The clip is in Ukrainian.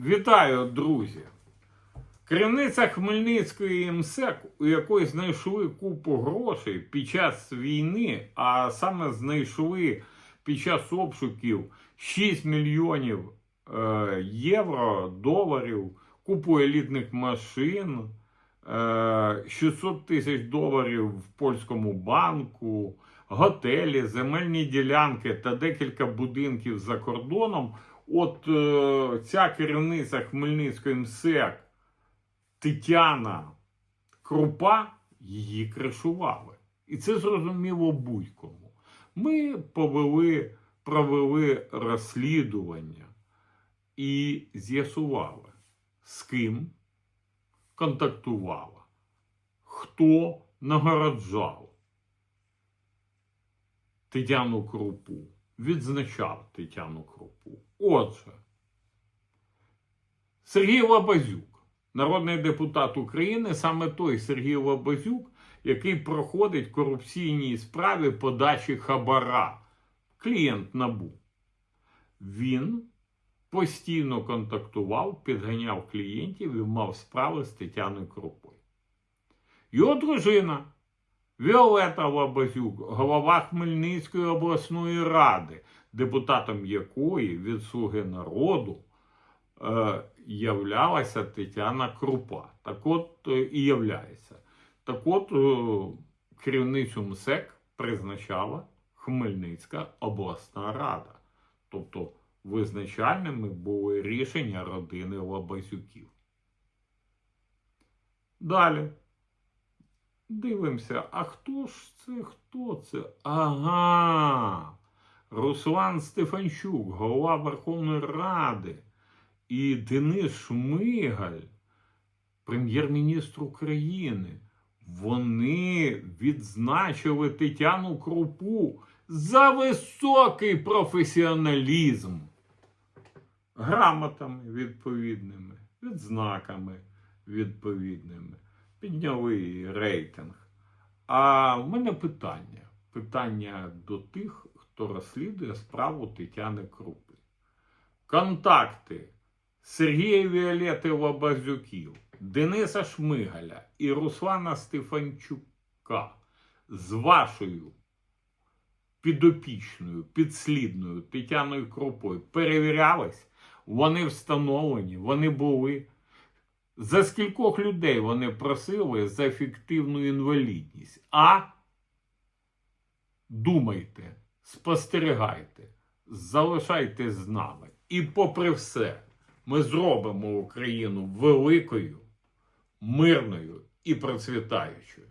Вітаю, друзі! Керівниця Хмельницької МСЕК, у якої знайшли купу грошей під час війни, а саме знайшли під час обшуків 6 мільйонів е, євро, доларів, купу елітних машин, е, 600 тисяч доларів в польському банку, готелі, земельні ділянки та декілька будинків за кордоном. От е, ця керівниця Хмельницької МСЕК Тетяна Крупа її кришували. І це зрозуміло будь-кому. Ми повели, провели розслідування і з'ясували, з ким контактувала, хто нагороджав Тетяну Крупу, відзначав Тетяну Крупу. Отже, Сергій Лабазюк, народний депутат України, саме той Сергій Лабазюк, який проходить корупційній справі подачі хабара, клієнт набу. Він постійно контактував, підганяв клієнтів і мав справи з Тетяною Крупою. Його дружина Віолета Лабазюк, голова Хмельницької обласної ради, депутатом якої від Слуги народу е, являлася Тетяна Крупа. Так от е, і являється. Так от е, керівницю МСЕК призначала Хмельницька обласна рада. Тобто визначальними були рішення родини Лабазюків. Далі. Дивимося, а хто ж це? Хто це? Ага. Руслан Стефанчук, голова Верховної Ради, і Денис Шмигаль, прем'єр-міністр України. Вони відзначили Тетяну Крупу за високий професіоналізм, грамотами відповідними, відзнаками відповідними підняли рейтинг. А в мене питання. Питання до тих, хто розслідує справу Тетяни Крупи. Контакти Сергія Віолети Лабазюків, Дениса Шмигаля і Руслана Стефанчука з вашою підопічною, підслідною Тетяною Крупою перевірялись, вони встановлені, вони були. За скількох людей вони просили за фіктивну інвалідність? А думайте, спостерігайте, залишайтесь з нами. І попри все, ми зробимо Україну великою, мирною і процвітаючою.